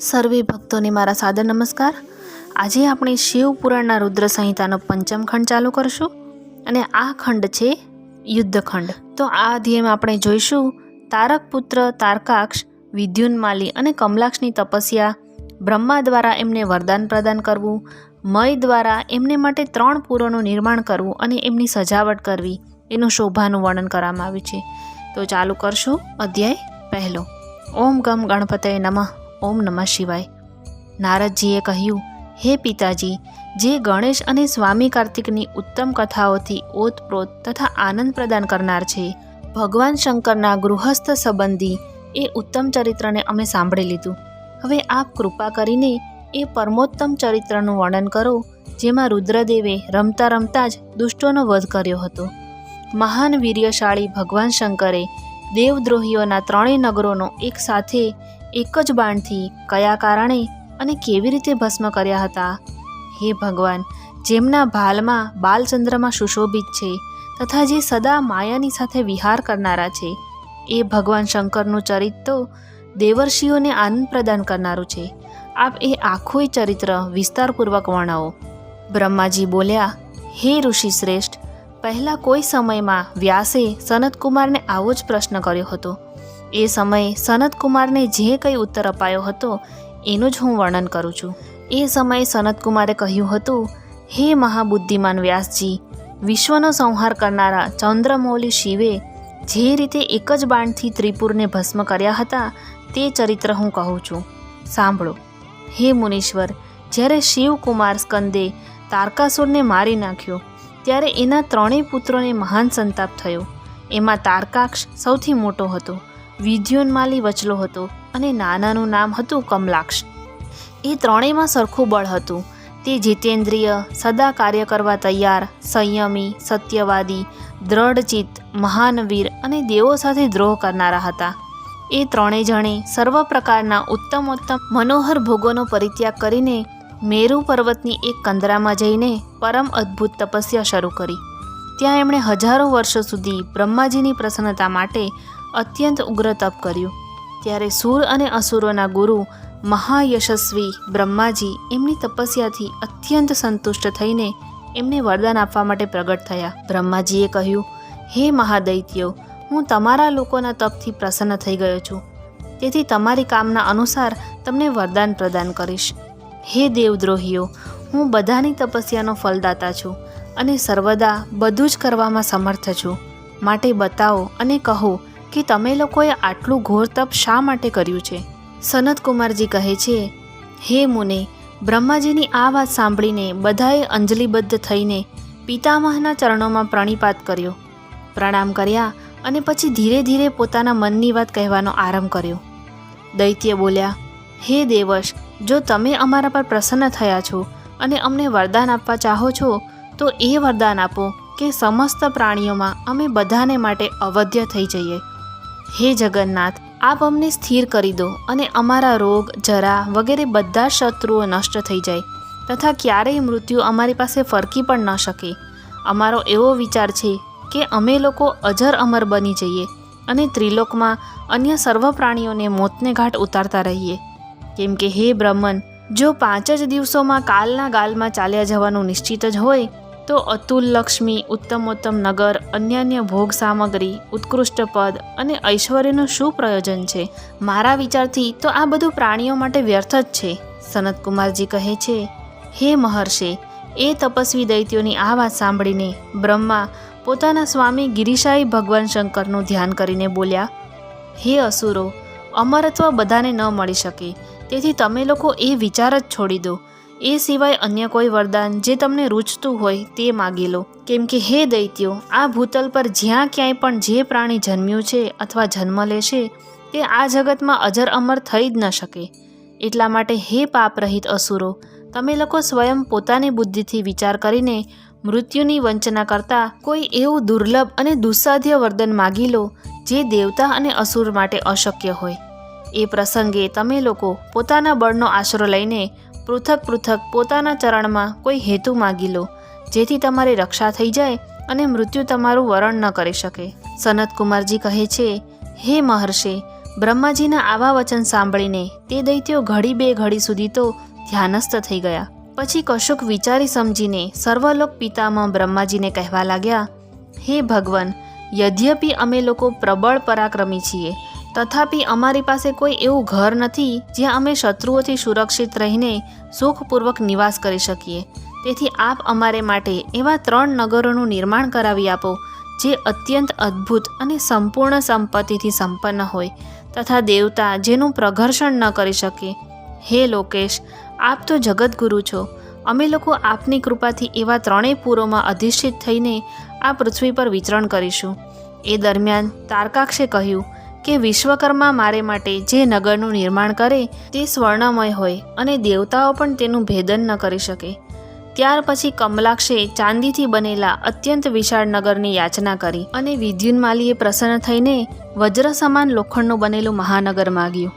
સર્વે ભક્તોને મારા સાદર નમસ્કાર. આજે આપણે શિવ પુરાણના રુદ્ર સંહિતાનો પંચમ ખંડ ચાલુ કરશું અને આ ખંડ છે યુદ્ધખંડ તો આ અધ્યાયમાં આપણે જોઈશું તારક પુત્ર, તારકાક્ષ, વિદ્યુન્માલી અને કમલાક્ષની તપસ્યા, બ્રહ્મા દ્વારા એમને વરદાન પ્રદાન કરવું, મય દ્વારા એમને માટે ત્રણ પુરોનું નિર્માણ કરવું અને એમની સજાવટ કરવી. એનું શોભાનું વર્ણન કરવામાં આવ્યું છે. તો ચાલુ કરશું અધ્યાય પહેલો. ઓમ ગમ ગણપતય નમઃ. ઓમ નમઃ શિવાય. નારદજીએ કહ્યું, હે પિતાજી, જે ગણેશ અને સ્વામી કાર્તિકની ઉત્તમ કથાઓથી ઓતપ્રોત તથા આનંદ પ્રદાન કરનાર છે, ભગવાન શંકરના ગૃહસ્થ સંબંધી એ ઉત્તમ ચરિત્રને અમે સાંભળી લીધું. હવે આપ કૃપા કરીને એ પરમોત્તમ ચરિત્રનું વર્ણન કરો, જેમાં રુદ્રદેવે રમતા રમતા જ દુષ્ટોનો વધ કર્યો હતો. મહાન વીર્યશાળી ભગવાન શંકરે દેવદ્રોહીઓના ત્રણેય નગરોનો એક સાથે એક જ બાણથી કયા કારણે અને કેવી રીતે ભસ્મ કર્યા હતા? હે ભગવાન, જેમના ભાલમાં બાલચંદ્રમાં સુશોભિત છે તથા જે સદા માયાની સાથે વિહાર કરનારા છે, એ ભગવાન શંકરનું ચરિત્ર તો દેવર્ષિઓને આનંદ પ્રદાન કરનારું છે. આપ એ આખું ચરિત્ર વિસ્તારપૂર્વક વર્ણવો. બ્રહ્માજી બોલ્યા, હે ઋષિ શ્રેષ્ઠ, પહેલાં કોઈ સમયમાં વ્યાસે સનતકુમારને આવો જ પ્રશ્ન કર્યો હતો. એ સમયે સનતકુમારને જે કંઈ ઉત્તર અપાયો હતો, એનું જ હું વર્ણન કરું છું. એ સમયે સનતકુમારે કહ્યું હતું, હે મહાબુદ્ધિમાન વ્યાસજી, વિશ્વનો સંહાર કરનારા ચંદ્રમૌલી શિવે જે રીતે એક જ બાણથી ત્રિપુરને ભસ્મ કર્યા હતા, તે ચરિત્ર હું કહું છું. સાંભળો. હે મુનીશ્વર, જ્યારે શિવકુમાર સ્કંદે તારકાસુરને મારી નાખ્યો, ત્યારે એના ત્રણેય પુત્રોને મહાન સંતાપ થયો. એમાં તારકાક્ષ સૌથી મોટો હતો. વિદ્યોન્માલી વચલો હતો અને નાનાનું નામ હતું કમલાક્ષ. એ ત્રણેયમાં સરખું બળ હતું. તે જીતેન્દ્રિય, સદા કાર્ય કરવા તૈયાર, સંયમી, સત્યવાદી દ્રઢચિત્ત મહાનવીર અને દેવો સાથે દ્રોહ કરનારા હતા. એ ત્રણેય જણે સર્વ પ્રકારના ઉત્તમોત્તમ મનોહર ભોગોનો પરિત્યાગ કરીને મેરુ પર્વતની એક કંદરામાં જઈને પરમ અદ્ભુત તપસ્યા શરૂ કરી. ત્યાં એમણે હજારો વર્ષો સુધી બ્રહ્માજીની પ્રસન્નતા માટે અત્યંત ઉગ્ર તપ કર્યું. ત્યારે સૂર અને અસુરોના ગુરુ મહાયશસ્વી બ્રહ્માજી એમની તપસ્યાથી અત્યંત સંતુષ્ટ થઈને એમને વરદાન આપવા માટે પ્રગટ થયા. બ્રહ્માજીએ કહ્યું, હે મહાદૈત્યો, હું તમારા લોકોના તપથી પ્રસન્ન થઈ ગયો છું. તેથી તમારી કામના અનુસાર તમને વરદાન પ્રદાન કરીશ. હે દેવદ્રોહીઓ, હું બધાની તપસ્યાનો ફલદાતા છું અને સર્વદા બધું જ કરવામાં સમર્થ છું. માટે બતાવો અને કહો કે તમે લોકોએ આટલું ઘોર તપ શા માટે કર્યું છે? સનતકુમારજી કહે છે, હે મુને, બ્રહ્માજીની આ વાત સાંભળીને બધાએ અંજલિબદ્ધ થઈને પિતામહના ચરણોમાં પ્રણિપાત કર્યો. પ્રણામ કર્યા અને પછી ધીરે ધીરે પોતાના મનની વાત કહેવાનો આરંભ કર્યો. દૈત્ય બોલ્યા, હે દેવશ, જો તમે અમારા પર પ્રસન્ન થયા છો અને અમને વરદાન આપવા ચાહો છો, તો એ વરદાન આપો કે સમસ્ત પ્રાણીઓમાં અમે બધાને માટે અવધ્ય થઈ જઈએ. હે જગન્નાથ, આપ અમને સ્થિર કરી દો અને અમારા રોગ, જરા વગેરે બધા શત્રુઓ નષ્ટ થઈ જાય. તથા ક્યારેય મૃત્યુ અમારી પાસે ફરકી પણ ન શકે. અમારો એવો વિચાર છે કે અમે લોકો અજર અમર બની જઈએ અને ત્રિલોકમાં અન્ય સર્વ પ્રાણીઓને મોતને ઘાટ ઉતારતા રહીએ. કેમ કે હે બ્રહ્મન, જો પાંચ જ દિવસોમાં કાલના ગાલમાં ચાલ્યા જવાનું નિશ્ચિત જ હોય તો અતુલ લક્ષ્મી, ઉત્તમોત્તમ નગર, અન્યાન્ય ભોગ સામગ્રી, ઉત્કૃષ્ટ પદ અને ઐશ્વર્યનું શું પ્રયોજન છે? મારા વિચારથી તો આ બધું પ્રાણીઓ માટે વ્યર્થ જ છે સનતકુમારજી કહે છે. હે મહર્ષે, એ તપસ્વી દૈત્યોની આ વાત સાંભળીને બ્રહ્મા પોતાના સ્વામી ગિરિશાઈ ભગવાન શંકરનું ધ્યાન કરીને બોલ્યા, હે અસુરો, અમરત્વ બધાને ન મળી શકે, તેથી તમે લોકો એ વિચાર જ છોડી દો. એ સિવાય અન્ય કોઈ વરદાન જે તમને રૂચતું હોય તે માગી લો. કેમ કે હે દૈત્યો, આ ભૂતલ પર જ્યાં ક્યાંય પણ જે પ્રાણી જન્મ્યું છે અથવા જન્મ લેશે, તે આ જગતમાં અજર અમર થઈ જ ન શકે. એટલા માટે હે પાપરહિત અસુરો, તમે લોકો સ્વયં પોતાની બુદ્ધિથી વિચાર કરીને મૃત્યુની વંચના કરતાં કોઈ એવું દુર્લભ અને દુસ્સાધ્ય વરદાન માગી લો જે દેવતા અને અસુર માટે અશક્ય હોય. એ પ્રસંગે તમે લોકો પોતાના બળનો આશરો લઈને પૃથક પૃથક પોતાના ચરણમાં કોઈ હેતુ માગી લો, જેથી તમારી રક્ષા થઈ જાય અને મૃત્યુ તમારું વરણ ન કરી શકે. સનત કુમારજી કહે છે, હે મહર્ષિ, બ્રહ્માજીના આવા વચન સાંભળીને તે દૈત્યો ઘડી બે ઘડી સુધી તો ધ્યાનસ્થ થઈ ગયા. પછી કશુંક વિચારી સમજીને સર્વલોક પિતામાં બ્રહ્માજીને કહેવા લાગ્યા, હે ભગવાન, યદ્યપી અમે લોકો પ્રબળ પરાક્રમી છીએ તથાપિ અમારી પાસે કોઈ એવું ઘર નથી જ્યાં અમે શત્રુઓથી સુરક્ષિત રહીને સુખપૂર્વક નિવાસ કરી શકીએ. તેથી આપ અમારે માટે એવા ત્રણ નગરોનું નિર્માણ કરાવી આપો, જે અત્યંત અદ્ભુત અને સંપૂર્ણ સંપત્તિથી સંપન્ન હોય, તથા દેવતા જેનું પ્રઘર્ષણ ન કરી શકે. હે લોકેશ, આપ તો જગતગુરુ છો. અમે લોકો આપની કૃપાથી એવા ત્રણેય પૂરોમાં અધિષ્ઠિત થઈને આ પૃથ્વી પર વિચરણ કરીશું. એ દરમિયાન તારકાક્ષે કહ્યું કે વિશ્વકર્મા મારે માટે જે નગરનું નિર્માણ કરે તે સ્વર્ણમય હોય અને દેવતાઓ પણ તેનું ભેદન ન કરી શકે. ત્યાર પછી કમલાક્ષે ચાંદીથી બનેલા અત્યંત વિશાળ નગરની યાચના કરી અને વિદ્યુન્માલીએ પ્રસન્ન થઈને વજ્ર સમાન લોખંડનું બનેલું મહાનગર માગ્યું.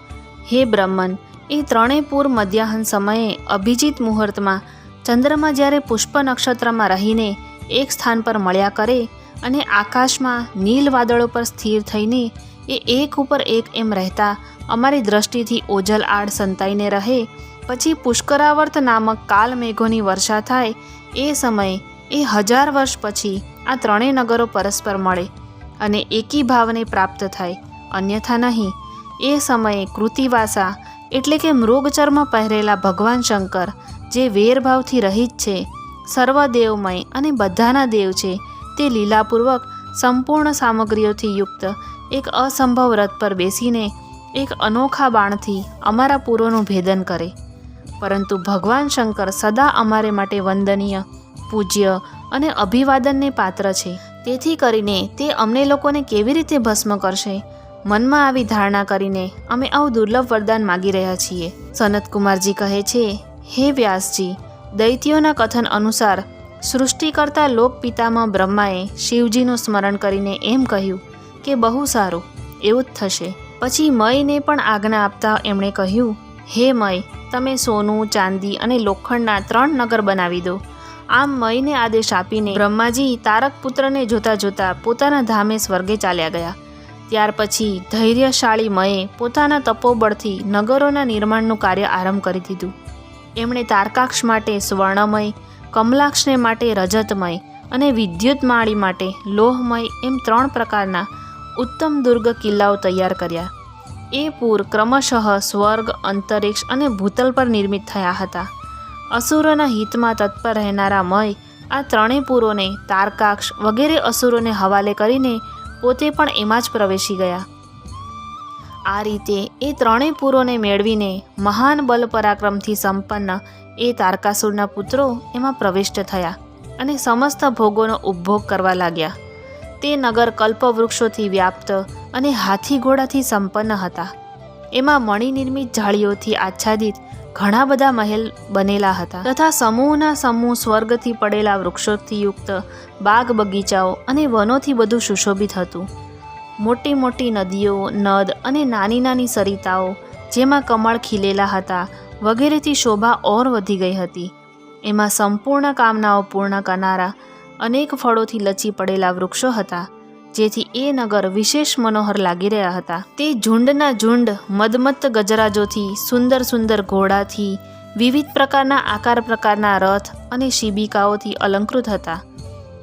હે બ્રહ્મન, એ ત્રણેય પૂર મધ્યાહન સમયે અભિજીત મુહૂર્તમાં ચંદ્રમાં જ્યારે પુષ્પ નક્ષત્રમાં રહીને એક સ્થાન પર મળ્યા કરે અને આકાશમાં નીલ વાદળો પર સ્થિર થઈને એ એક ઉપર એક એમ રહેતા. અમારી દ્રષ્ટિથી ઓજલ આડ સંતાઈને રહે, પછી પુષ્કરાવર્ત નામક કાલ મેઘોની વર્ષા થાય. એ સમયે, એ હજાર વર્ષ પછી આ ત્રણેય નગરો પરસ્પર મળે અને એકી ભાવને પ્રાપ્ત થાય. અન્યથા નહીં. એ સમયે કૃતિવાસા, એટલે કે મૃગચર્મ પહેરેલા ભગવાન શંકર, જે વેરભાવથી રહિત છે સર્વદેવમય અને બધાના દેવ છે, તે લીલાપૂર્વક સંપૂર્ણ સામગ્રીઓથી યુક્ત એક અસંભવ રથ પર બેસીને એક અનોખા બાણથી અમારા પૂરોનું ભેદન કરે. પરંતુ ભગવાન શંકર સદા અમારે માટે વંદનીય, પૂજ્ય અને અભિવાદનને પાત્ર છે. તેથી કરીને તે અમને લોકોને કેવી રીતે ભસ્મ કરશે? મનમાં આવી ધારણા કરીને અમે આવું દુર્લભ વરદાન માગી રહ્યા છીએ. સનતકુમારજી કહે છે, હે વ્યાસજી, દૈત્યોના કથન અનુસાર સૃષ્ટિકર્તા લોકપિતામાં બ્રહ્માએ શિવજીનું સ્મરણ કરીને એમ કહ્યું કે બહુ સારું, એવું જ થશે. પછી મયને પણ આજ્ઞા આપતા એમણે કહ્યું, હે મય, તમે સોનું, ચાંદી અને લોખંડના ત્રણ નગર બનાવી દો. આમ મયને આદેશ આપીને બ્રહ્માજી તારક પુત્રને જોતા જોતા પોતાના ધામે સ્વર્ગે ચાલ્યા ગયા. ત્યાર પછી ધૈર્યશાળી મયે પોતાના તપોબળથી નગરોના નિર્માણનું કાર્ય આરંભ કરી દીધું. એમણે તારકાક્ષ માટે સ્વર્ણમય, કમલાક્ષને માટે રજતમય અને વિદ્યુતમાળી માટે લોહમય એમ ત્રણ પ્રકારના ઉત્તમ દુર્ગ કિલ્લાઓ તૈયાર કર્યા. એ પૂર ક્રમશઃ સ્વર્ગ, અંતરિક્ષ અને ભૂતલ પર નિર્મિત થયા હતા. અસુરોના હિતમાં તત્પર રહેનારા મય આ ત્રણેય પૂરોને તારકાક્ષ વગેરે અસુરોને હવાલે કરીને પોતે પણ એમાં જ પ્રવેશી ગયા. આ રીતે એ ત્રણેય પૂરોને મેળવીને મહાન બલ પરાક્રમથી સંપન્ન એ તારકાસુરના પુત્રો એમાં પ્રવિષ્ટ થયા અને સમસ્ત ભોગોનો ઉપભોગ કરવા લાગ્યા. તે નગર કલ્પવૃક્ષોથી વ્યાપ્ત અને હાથી ઘોડાથી સંપન્ન હતા. એમાં મણિનિર્મિત જાળીઓથી આચ્છાદિત ઘણા બધા મહેલ બનેલા હતા તથા સમૂહના સમૂહ સ્વર્ગથી પડેલા વૃક્ષોથી યુક્ત બાગ બગીચાઓ અને વનોથી બધું સુશોભિત હતું. મોટી મોટી નદીઓ, નદ અને નાની નાની સરિતાઓ, જેમાં કમળ ખીલેલા હતા, વગેરેથી શોભા ઓર વધી ગઈ હતી. એમાં સંપૂર્ણ કામનાઓ પૂર્ણ કરનારા અનેક ફળોથી લચી પડેલા વૃક્ષો હતા, જેથી એ નગર વિશેષ મનોહર લાગી રહ્યા હતા. તે ઝુંડના ઝુંડ, મદમત્ત ગજરાજોથી, સુંદર સુંદર ઘોડાથી, વિવિધ પ્રકારના આકાર પ્રકારના રથ અને શિબિકાઓથી અલંકૃત હતા.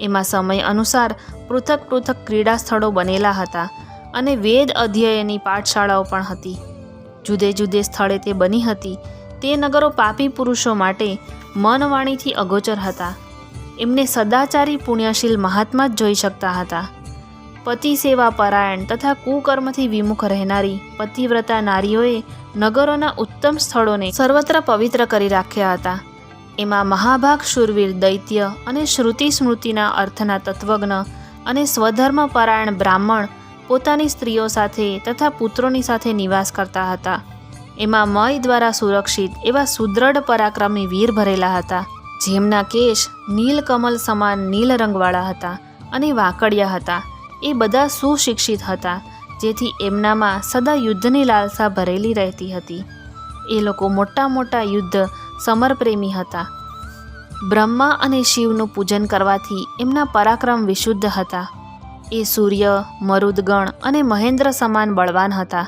એમાં સમય અનુસાર પૃથક પૃથક ક્રીડા સ્થળો બનેલા હતા અને વેદ અધ્યયની પાઠશાળાઓ પણ હતી. જુદે જુદે સ્થળે તે બની હતી. તે નગરો પાપી પુરુષો માટે મનવાણીથી અગોચર હતા. એમને સદાચારી પુણ્યશીલ મહાત્મા જ જોઈ શકતા હતા. પતિ સેવા પરાયણ તથા કુકર્મથી વિમુખ રહેનારી પતિવ્રતા નારીઓએ નગરોના ઉત્તમ સ્થળોને સર્વત્ર પવિત્ર કરી રાખ્યા હતા. એમાં મહાભાગ શૂરવીર દૈત્ય અને શ્રુતિ સ્મૃતિના અર્થના તત્વજ્ઞ અને સ્વધર્મ પરાયણ બ્રાહ્મણ પોતાની સ્ત્રીઓ સાથે તથા પુત્રોની સાથે નિવાસ કરતા હતા. એમાં મય દ્વારા સુરક્ષિત એવા સુદ્રઢ પરાક્રમી વીર ભરેલા હતા. જેમના કેશ નીલકમલ સમાન નીલ રંગવાળા હતા અને વાંકડિયા હતા. એ બધા સુશિક્ષિત હતા, જેથી એમનામાં સદા યુદ્ધની લાલસા ભરેલી રહેતી હતી. એ લોકો મોટા મોટા યુદ્ધ સમરપ્રેમી હતા. બ્રહ્મા અને શિવનું પૂજન કરવાથી એમના પરાક્રમ વિશુદ્ધ હતા. એ સૂર્ય, મરુદગણ અને મહેન્દ્ર સમાન બળવાન હતા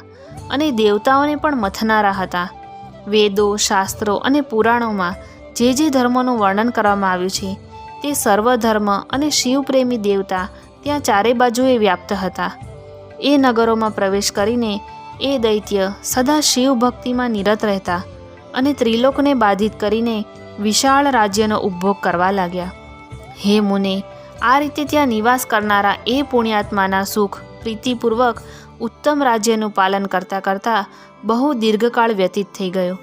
અને દેવતાઓને પણ મથનારા હતા. વેદો, શાસ્ત્રો અને પુરાણોમાં જે જે ધર્મોનું વર્ણન કરવામાં આવ્યું છે, તે સર્વ ધર્મ અને શિવપ્રેમી દેવતા ત્યાં ચારે બાજુએ વ્યાપ્ત હતા. એ નગરોમાં પ્રવેશ કરીને એ દૈત્ય સદા શિવ ભક્તિમાં નિરત રહેતા અને ત્રિલોકને બાધિત કરીને વિશાળ રાજ્યનો ઉપભોગ કરવા લાગ્યા. હે મુને, આ રીતે ત્યાં નિવાસ કરનારા એ પુણ્યાત્માના સુખ પ્રીતિપૂર્વક ઉત્તમ રાજ્યનું પાલન કરતાં કરતાં બહુ દીર્ઘકાળ વ્યતીત થઈ ગયો.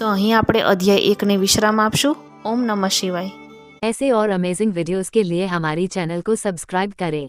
તો અહીં આપણે અધ્યાય એકને વિશ્રામ આપશું ઓમ નમઃ શિવાય ऐसे और अमेजिंग वीडियोस के लिए हमारी चैनल को सब्सक्राइब करें